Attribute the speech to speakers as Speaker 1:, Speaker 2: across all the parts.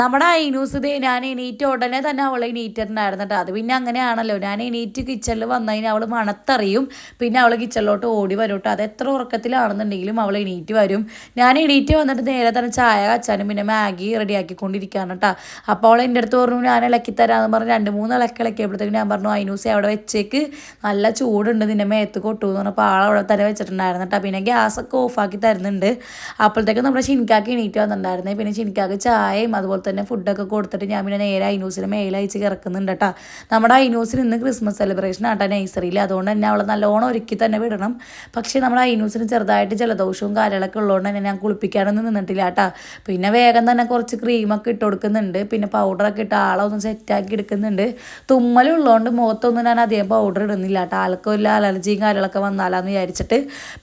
Speaker 1: നമ്മുടെ ഐനൂസ് ഞാൻ എണീറ്റ് ഉടനെ തന്നെ അവൾ എണീറ്റിട്ടുണ്ടായിരുന്നു കേട്ടോ. അത് പിന്നെ അങ്ങനെയാണല്ലോ. ഞാൻ എണീറ്റ് കിച്ചണിൽ വന്നതിന് അവൾ മണത്തറിയും. പിന്നെ അവൾ കിച്ചണിലോട്ട് ഓടി വരും കേട്ടോ. അത് എത്ര ഉറക്കത്തിലാണെന്നുണ്ടെങ്കിലും അവൾ എണീറ്റ് വരും. ഞാൻ എണീറ്റ് വന്നിട്ട് നേരെ തന്നെ ചായ കച്ചാനും പിന്നെ മാഗി റെഡിയാക്കിക്കൊണ്ടിരിക്കുകയാണ് കേട്ടോ. അപ്പോൾ അവൾ എന്റെ അടുത്ത് പറഞ്ഞു ഞാൻ ഇളക്കി തരാമെന്ന് പറഞ്ഞ് രണ്ട് മൂന്ന് ഇളക്കി ഇളക്കിയപ്പോഴത്തേക്കും ഞാൻ പറഞ്ഞു ഐനൂസെ അവിടെ വെച്ചേക്ക്. നല്ല ചൂടുണ്ട് നിന്നെ മേത്ത് കൊട്ടു എന്ന് പറഞ്ഞപ്പോൾ അവിടെ തന്നെ വെച്ചിട്ടുണ്ടായിരുന്നു കേട്ടോ. പിന്നെ ഗ്യാസൊക്കെ ഓഫാക്കി തരുന്നുണ്ട്. അപ്പോഴത്തേക്കും നമ്മുടെ ഷിൻകാക്ക് എണീറ്റ് വന്നിട്ടുണ്ടായിരുന്നേ. പിന്നെ ഷിൻകാക്ക് ചായയും അതുപോലെ തന്നെ ഫുഡൊക്കെ കൊടുത്തിട്ട് ഞാൻ പിന്നെ നേരെ ഐനൂസിന് മേലയച്ച് കിടക്കുന്നുണ്ട് കേട്ടോ നമ്മുടെ ഐനൂസിന് ഇന്ന് ക്രിസ്മസ് സെലിബ്രേഷൻ ആട്ടാ നഴ്സറിയിൽ അതുകൊണ്ട് തന്നെ അവളെ നല്ലോണം ഒരുക്കി തന്നെ വിടണം. പക്ഷേ നമ്മുടെ ഐനൂസിന് ചെറുതായിട്ട് ജലദോഷവും കാര്യങ്ങളൊക്കെ ഉള്ളതുകൊണ്ട് തന്നെ ഞാൻ കുളിപ്പിക്കാനൊന്നും നിന്നിട്ടില്ല കേട്ടോ പിന്നെ വേഗം തന്നെ കുറച്ച് ക്രീമൊക്കെ ഇട്ട് കൊടുക്കുന്നുണ്ട്. പിന്നെ പൗഡറൊക്കെ ഇട്ട് ആളെ ഒന്ന് സെറ്റാക്കി എടുക്കുന്നുണ്ട്. തുമ്മലുള്ളതുകൊണ്ട് മുഖത്തൊന്നും ഞാൻ അധികം പൗഡർ ഇടുന്നില്ല കേട്ടോ ആൾക്കൊല്ല അലർജിയും കാര്യങ്ങളൊക്കെ വന്നാലാന്ന് വിചാരിച്ചിട്ട്.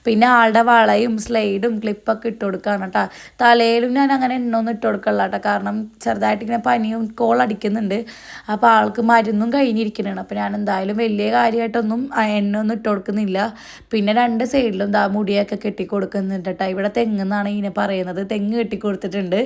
Speaker 1: പിന്നെ ആളുടെ വളയും സ്ലൈഡും ക്ലിപ്പൊക്കെ ഇട്ട് കൊടുക്കുകയാണ് കേട്ടോ തലയിലും ഞാൻ അങ്ങനെ എണ്ണൊന്നും ഇട്ട് കൊടുക്കല്ല കേട്ടോ കാരണം ചെറുതായിട്ട് ഇങ്ങനെ പനിയും കോളടിക്കുന്നുണ്ട് അപ്പോൾ ആൾക്ക് മരുന്നും കഴിഞ്ഞിരിക്കുന്നതാണ് അപ്പോൾ ഞാൻ എന്തായാലും വലിയ കാര്യമായിട്ടൊന്നും എണ്ണ ഒന്നും ഇട്ട് കൊടുക്കുന്നില്ല. പിന്നെ രണ്ട് സൈഡിലും ദാ മുടിയൊക്കെ കെട്ടി കൊടുക്കുന്നുണ്ട് കേട്ടോ. ഇവിടെ തെങ്ങെന്നാണ് ഇതിനെ പറയുന്നത്. തെങ്ങ് കെട്ടി കൊടുത്തിട്ടുണ്ട്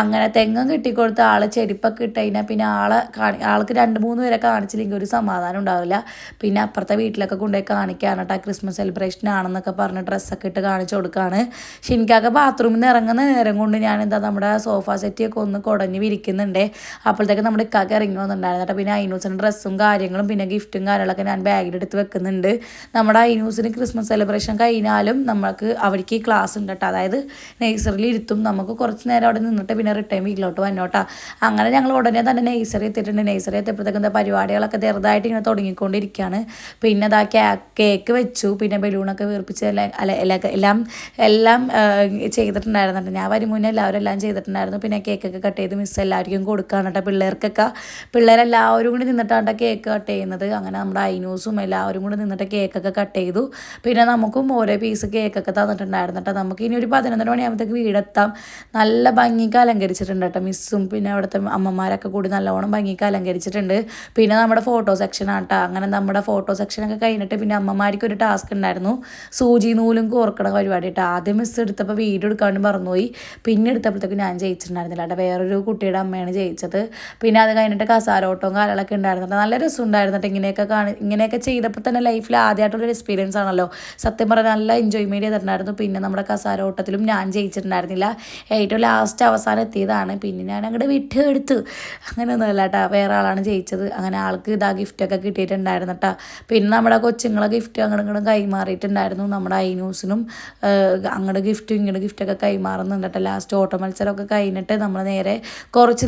Speaker 1: അങ്ങനെ തെങ്ങും കെട്ടിക്കൊടുത്ത ആൾ ചെരുപ്പൊക്കെ ഇട്ട് കഴിഞ്ഞാൽ പിന്നെ ആളെ കാണി ആൾക്ക് രണ്ട് മൂന്ന് പേരെ കാണിച്ചില്ലെങ്കിൽ ഒരു സമാധാനം ഉണ്ടാവില്ല. പിന്നെ അപ്പുറത്തെ വീട്ടിലൊക്കെ കൊണ്ടുപോയി കാണിക്കാണ് കേട്ടോ. ക്രിസ്മസ് സെലിബ്രേഷൻ ആണെന്നൊക്കെ പറഞ്ഞ് ഡ്രസ്സൊക്കെ ഇട്ട് കാണിച്ചു കൊടുക്കുകയാണ് ഷിൻകാക്ക് ബാത്റൂമിൽ നിന്ന് ഇറങ്ങുന്ന നേരം കൊണ്ട് ഞാൻ എന്താ നമ്മുടെ സോഫ സെറ്റിയൊക്കെ ഒന്ന് കുടഞ്ഞ് പറഞ്ഞ് വിരിക്കുന്നുണ്ട്. അപ്പോഴത്തേക്ക് നമ്മുടെ ഇക്കാക്ക് ഇറങ്ങി വന്നിട്ടുണ്ടായിരുന്നു പിന്നെ അയിനൂസിന് ഡ്രസ്സും കാര്യങ്ങളും പിന്നെ ഗിഫ്റ്റും കാര്യങ്ങളൊക്കെ ഞാൻ ബാഗിലെടുത്ത് വെക്കുന്നുണ്ട്. നമ്മുടെ അയിനൂസിന് ക്രിസ്മസ് സെലിബ്രേഷൻ കഴിഞ്ഞാലും നമ്മൾക്ക് അവർക്ക് ഈ ക്ലാസ് ഉണ്ട് കേട്ടോ. അതായത് നേഴ്സറിയിൽ ഇരുത്തും. നമുക്ക് കുറച്ച് നേരം അവിടെ നിന്നിട്ട് പിന്നെ റിട്ടേൺ വീട്ടിലോട്ട് വന്നോട്ടാ അങ്ങനെ ഞങ്ങൾ ഉടനെ തന്നെ നേഴ്സറി എത്തിയിട്ടുണ്ട്. നേഴ്സറി എത്തിയപ്പോഴത്തേക്കും എന്താ പരിപാടികളൊക്കെ ചെറുതായിട്ട് ഇങ്ങനെ തുടങ്ങിക്കൊണ്ടിരിക്കുകയാണ്. പിന്നെ അതാ കേക്ക് വെച്ചു. പിന്നെ ബലൂണൊക്കെ വീർപ്പിച്ച് അല്ല എല്ലാം എല്ലാം ചെയ്തിട്ടുണ്ടായിരുന്നു ഞാൻ വരും എല്ലാവരും എല്ലാം ചെയ്തിട്ടുണ്ടായിരുന്നു. പിന്നെ കേക്കൊക്കെ കട്ട് മിസ് എല്ലാവർക്കും കൊടുക്കുകയാണ് കേട്ടോ. പിള്ളേർക്കൊക്കെ പിള്ളേരെല്ലാവരും കൂടി നിന്നിട്ടാണ് കേക്ക് കട്ട് ചെയ്യുന്നത്. അങ്ങനെ നമ്മുടെ ഐനൂസും എല്ലാവരും കൂടി നിന്നിട്ട് കേക്കൊക്കെ കട്ട് ചെയ്തു. പിന്നെ നമുക്കും ഓരോ പീസ് കേക്കൊക്കെ തന്നിട്ടുണ്ടായിരുന്നു കേട്ടോ. നമുക്ക് ഇനി ഒരു പതിനൊന്നര മണിയാകുമ്പോഴത്തേക്ക് വീടെത്താം. നല്ല ഭംഗിക്ക് അലങ്കരിച്ചിട്ടുണ്ട് കേട്ടോ മിസ്സും പിന്നെ അവിടുത്തെ അമ്മമാരൊക്കെ കൂടി നല്ലോണം ഭംഗിക്ക് അലങ്കരിച്ചിട്ടുണ്ട്. പിന്നെ നമ്മുടെ ഫോട്ടോ സെക്ഷനാണ് കേട്ടോ. അങ്ങനെ നമ്മുടെ ഫോട്ടോ സെക്ഷനൊക്കെ കഴിഞ്ഞിട്ട് പിന്നെ അമ്മമാർക്ക് ഒരു ടാസ്ക് ഉണ്ടായിരുന്നു. സൂചി നൂലും കോർക്കണ പരിപാടി കേട്ടോ. ആദ്യം മിസ് എടുത്തപ്പോൾ വീഡിയോ എടുക്കാണ്ട് മറന്നുപോയി. പിന്നെ എടുത്തപ്പോഴത്തേക്ക് ഞാൻ ജയിച്ചിട്ടുണ്ടായിരുന്നില്ല കേട്ടോ. വേറൊരു കുട്ടിയുടെ അമ്മയാണ് ജയിച്ചത്. പിന്നെ അത് കഴിഞ്ഞിട്ട് കസാരോട്ടവും കാലങ്ങളൊക്കെ ഉണ്ടായിരുന്നുണ്ട്. നല്ല രസം ഉണ്ടായിരുന്നിട്ട് ഇങ്ങനെയൊക്കെ കാണി ഇങ്ങനെയൊക്കെ ചെയ്തപ്പോൾ തന്നെ ലൈഫിൽ ആദ്യമായിട്ടുള്ളൊരു എക്സ്പീരിയൻസ് ആണല്ലോ. സത്യം പറഞ്ഞാൽ നല്ല എൻജോയ്മെന്റ് ചെയ്തിട്ടുണ്ടായിരുന്നു. പിന്നെ നമ്മുടെ കസാരോട്ടത്തിലും ഞാൻ ജയിച്ചിട്ടുണ്ടായിരുന്നില്ല. ഏറ്റവും ലാസ്റ്റ് അവസാനം എത്തിയതാണ്. പിന്നെ ഞാൻ അങ്ങോട്ട് വിട്ട് എടുത്തു അങ്ങനെയൊന്നുമല്ല കേട്ടോ. വേറെ ആളാണ് ജയിച്ചത്. അങ്ങനെ ആൾക്ക് ഇതാ ഗിഫ്റ്റൊക്കെ കിട്ടിയിട്ടുണ്ടായിരുന്നു കേട്ടോ. പിന്നെ നമ്മുടെ കൊച്ചുങ്ങളെ ഗിഫ്റ്റ് അങ്ങോട്ടും ഇങ്ങോട്ടും കൈമാറിയിട്ടുണ്ടായിരുന്നു. നമ്മുടെ ഐനൂസിനും അങ്ങോട്ട് ഗിഫ്റ്റും ഇങ്ങോട്ട് ഗിഫ്റ്റൊക്കെ കൈമാറുന്നുണ്ട് കേട്ടോ. ലാസ്റ്റ് ഓട്ടോ മത്സരമൊക്കെ കഴിഞ്ഞിട്ട് നമ്മൾ നേരെ കുറച്ച്